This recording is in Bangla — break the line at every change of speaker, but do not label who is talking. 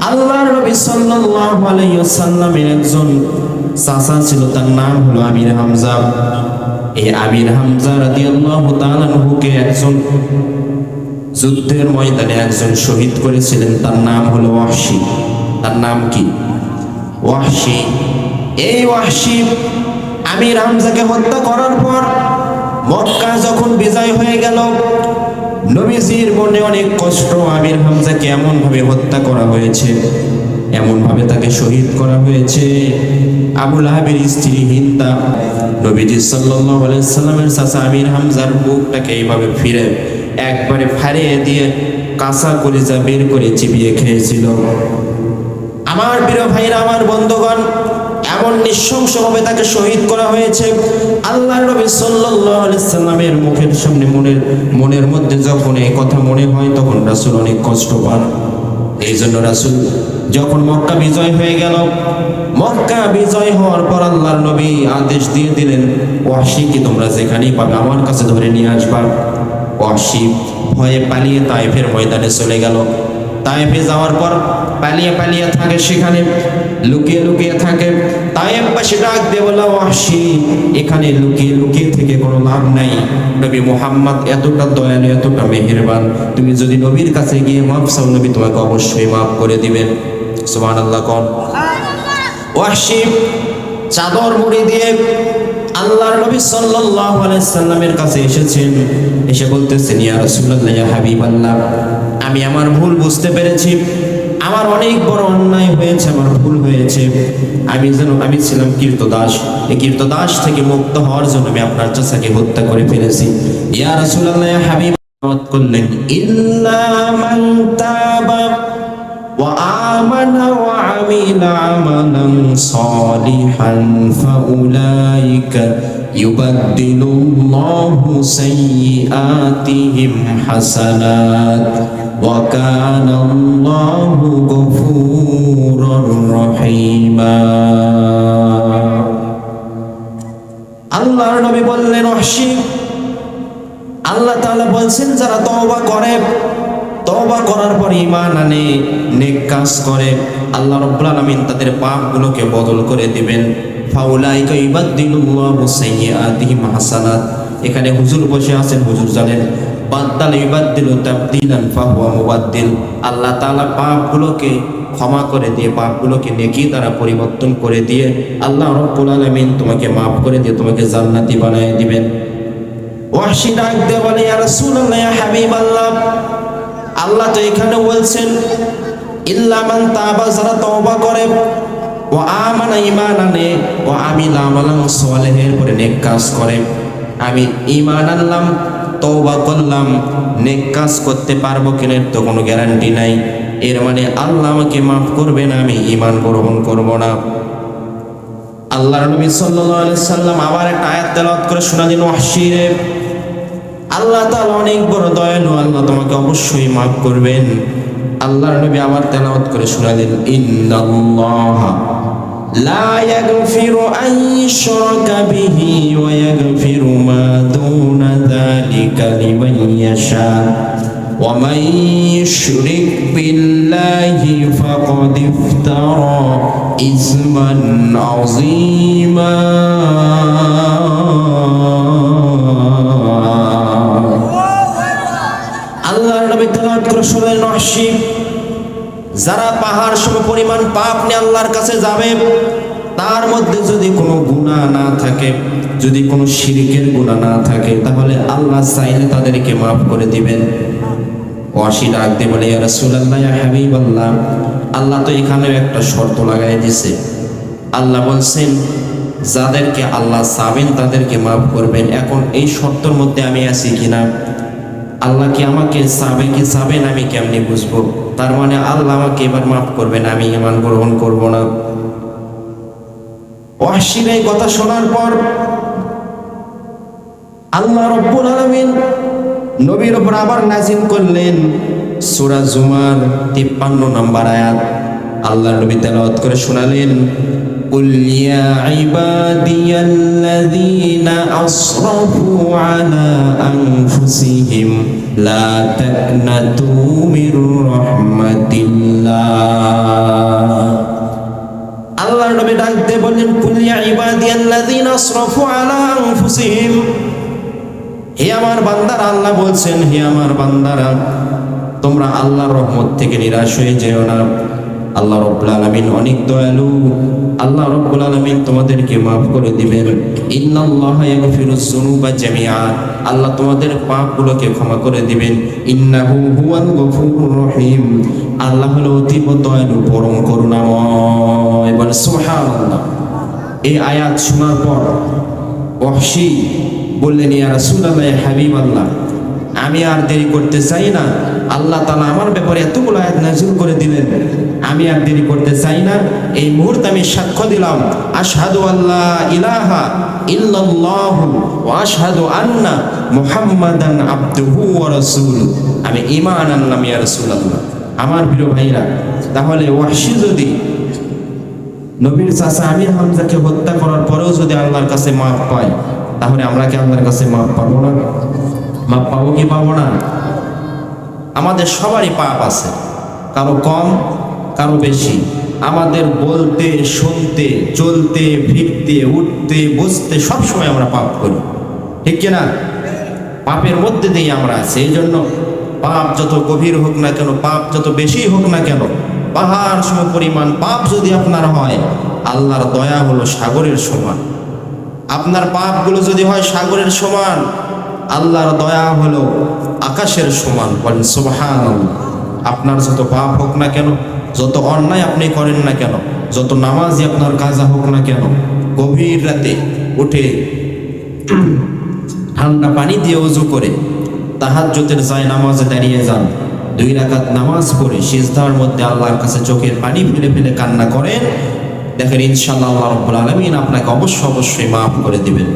আল্লাহর নবী সাল্লাল্লাহু আলাইহি ওয়াসাল্লামের একজন চাচা ছিল, তার নাম হলো আমির হামজা। এই আমির হামজা রাদিয়াল্লাহু তাআলা আনহুকে একজন যুদ্ধের ময়দানে একজন শহীদ করেছিলেন, তার নাম হলো ওয়াহশি। তার নাম কি? ওয়াহশি। এই ওয়াহশি আমির হামজাকে হত্যা করার পর মক্কা যখন বিজয় হয়ে গেল নবীজির মনে অনেক কষ্ট, আমির হামজাকে এমন ভাবে হত্যা করা হয়েছে, এমনভাবে তাকে শহীদ করা হয়েছে। আবুল আহাবের স্ত্রী হিন্দা, নবীজি আলাইহি সাল্লামের চাচা আমির হামজার মুখটাকে এইভাবে ফিরে একবারে ফাড়িয়ে দিয়ে কাঁচা কলিজা বের করে চিবিয়ে খেয়েছিল। আমার প্রিয় ভাইরা, আমার বন্ধুগণ, এমন নৃশংসভাবে তাকে শহীদ করা হয়েছে। আল্লাহ নবী সাল্লামের মুখের সামনে মনের মনের মধ্যে যখন এই কথা মনে হয়, তখন রাসূল অনেক কষ্ট পান। এই জন্য রাসূল যখন মক্কা বিজয় হয়ে গেল, মক্কা বিজয় হওয়ার পর আল্লাহর নবী আদেশ দিয়ে দিলেন ওয়াহশিকে তোমরা যেখানেই পাবে আমার কাছে ধরে নিয়ে আসবা? ওয়াহশি ভয়ে পালিয়ে তাইফের ময়দানে চলে গেল। তাইফে যাওয়ার পর পালিয়ে পালিয়ে থাকে সেখানে লুকিয়ে লুকিয়ে থাকে। পাশে ডাক দিয়ে বলা এখানে লুকিয়ে লুকিয়ে থেকে কোনো লাভ নাই। নবী মুহাম্মদ এতটা দয়ালু এতটা মেহেরবান। তুমি যদি নবীর কাছে গিয়ে মাফ চাও নবী তোমাকে অবশ্যই মাফ করে দিবেন। সুবহানাল্লাহ কোন। ওয়াহশি চাদর মুড়ি দিয়ে আল্লাহর নবী সাল্লাল্লাহু আলাইহি সাল্লামের কাছে এসেছেন। এসে বলতেছেন ইয়া রাসূলুল্লাহ ইয়া হাবিবাল্লাহ আমি আমার ভুল বুঝতে পেরেছি আমার অনেক বড় অন্যায় হয়েছে আমার ভুল হয়েছে আমি যেন আমি ছিলাম কীর্তদাস এই কীর্তদাস থেকে মুক্ত হওয়ার জন্য আমি আপনার চাচাকে হত্যা করে ফেলেছি ইয়া রাসূলুল্লাহ ইয়া হাবিব করলেন ইল্লা মান তাবা وآمن وعمل عملا صالحا فأولئك يبدل الله سيئاتهم حسنات وكان الله غفورا رحيما আল্লাহর নবী বললেন অসি আল্লাহ তাআলা বলছেন যারা তওবা করে তওবা করার পর ঈমান আনে নেক কাজ করে আল্লাহ রাব্বুল আলামিন তাদের পাপগুলোকে বদল করে দিবেন ফাউলাইকা ইবাদদিলুল্লাহু সাইয়্যাতিহিম হাসানাত এখানে হুজুর বসে আছেন হুজুর জানেন বাদ্দাল ইবাদদিলু আল্লাহ তাআলা পাপগুলোকে ক্ষমা করে দিয়ে, পাপগুলোকে নেকি দ্বারা পরিবর্তন করে দিয়ে আল্লাহ রব্বুল তোমাকে মাফ করে দিয়ে তোমাকে জান্নাতি বানিয়ে দিবেন। আল্লাহ তো এখানে বলছেন তাবা, যারা তওবা করে, ও ঈমান আনে ও পরে নেক কাজ করে। আমি ইমান আনলাম তওবা করলাম, নেক কাজ করতে পারব কিনা তো কোনো গ্যারান্টি নাই। এর মানে আল্লাহ আমাকে মাফ করবে না, আমি ঈমান গ্রহণ করব না। আল্লাহর নবী সাল্লাল্লাহু সাল্লাম আবার একটা আয়াত তেলাওয়াত করে শোনালেন ওয়াহশিরে। আল্লাহ তাআলা অনেক বড় দয়ালু, আল্লাহ তোমাকে অবশ্যই মাফ করবেন। আল্লাহর নবী আবার তেলাওয়াত করে শোনালেন ইন্নাল্লাহ। লা ইয়াগফিরু আন ইউশরাকা বিহি ওয়া ইয়াগফিরু মা দুনা যালিকা লিমান ইয়াশা ومن يشرك بالله فقد افترى إثما عظيما আল্লাহর নবী তেলাওয়াত করে শুনলেন নহশি যারা পাহাড় সম পরিমাণ পাপ নিয়ে আল্লাহর কাছে যাবে, তার মধ্যে যদি কোনো গুনাহ না থাকে, যদি কোনো শিরিকের গুনাহ না থাকে, তাহলে আল্লাহ চাইলে তাদেরকে মাফ করে দিবেন। ওয়াসি ডাক দিয়ে বলে রাসূলুল্লাহ, ইয়া আল্লাহ তো এখানেও একটা শর্ত লাগাই দিয়েছে আল্লাহ বলছেন, যাদেরকে আল্লাহ চাবেন, তাদেরকে মাফ করবেন। এখন এই শর্তর মধ্যে আমি আছি কিনা? আল্লাহ কি আমাকে চাবে কি চাবেন আমি কেমনি বুঝব? তার মানে আল্লাহ আমাকে এবার মাফ করবেন আমি ইমান গ্রহণ করব না ওয়াসির এই কথা শোনার পর আল্লাহ রব্বুল আলামিন নবীর উপর আবার নাজিল করলেন সূরা জুমার 53 নম্বর আয়াত আল্লাহ নবী তেলাওয়াত করে শোনালেন قل يا عبادي الذين أسرفوا على أنفسهم لا تقنطوا من رحمة الله. আল্লাহর নবী ডাকতে বললেন, কুল ইয়া ইবাদিয়াল্লাযিনা আসরাফু আলা আনফুসিহিম। হে আমার বান্দারা, আল্লাহ বলছেন, হে আমার বান্দারা, তোমরা আল্লাহর রহমত থেকে নিরাশ হয়ে যেও না। আল্লাহ রব্বুল আলামিন অনেক দয়ালু। আল্লাহ রব্বুল আলামিন তোমাদেরকে মাফ করে দিবেন। আল্লাহ তোমাদের পাপগুলোকে ক্ষমা করে দিবেন। রহিম। আল্লাহ হলো অতীব দয়ালু, পরম করুণাময়। বলে, সুবহানাল্লাহ। এই আয়াত শোনার পর ওয়াহশী বললেন, ইয়া রাসূলুল্লাহ, ইয়া হাবিব আল্লাহ আমি আর দেরি করতে চাই না। আল্লাহ তাআলা আমার ব্যাপারে এতগুলো আয়াত নাযিল করে দিলেন। আমি আর দেরি করতে চাই না। এই মুহূর্তে আমি সাক্ষ্য দিলাম, আশহাদু আল্লাহ ইলাহা ইল্লাল্লাহ ওয়া আশহাদু আন্না মুহাম্মাদান আবদুহু ওয়া রাসূলুহু। আমি ঈমান আনলাম, ইয়া রাসূলুল্লাহ। আমার প্রিয় ভাইরা, তাহলে ওয়াহশী যদি নবীর চাচা আমির হামজাকে হত্যা করার পরেও যদি আল্লাহর কাছে মাফ পায়, তাহলে আমরা কি আল্লাহর কাছে মাফ পাবো না? মাফ পাবো কি পাবো না? আমাদের সবারই পাপ আছে। কারও কম কারও বেশি। আমাদের বলতে, শুনতে, চলতে, ফিরতে, উঠতে বসতে সবসময় আমরা পাপ করি। ঠিক কিনা? পাপের মধ্যে দিয়ে আমরা আছি। এই জন্য পাপ যত গভীর হোক না কেন, পাপ যত বেশি হোক না কেন, পাহাড় সম পরিমাণ পাপ যদি আপনার হয়, আল্লাহর দয়া হলো সাগরের সমান। আপনার পাপগুলো যদি হয় সাগরের সমান, আল্লাহর দয়া হলো আকাশের সমান বলেন সুবহান আপনার যত পাপ হোক না কেন যত অন্যায় আপনি করেন না কেন, যত নামাজই আপনার কাজা হোক না কেন, গভীর রাতে উঠে ঠান্ডা পানি দিয়ে উজু করে তাহাজ্জুদের যায় নামাজে দাঁড়িয়ে যান। দুই রাকাত নামাজ পড়ে সিজদার মধ্যে আল্লাহর কাছে চোখের পানি ফেলে ফেলে কান্না করেন। দেখেন ইনশাআল্লাহ আল্লাহ রাব্বুল আলামিন আপনাকে অবশ্য অবশ্যই মাফ করে দিবেন।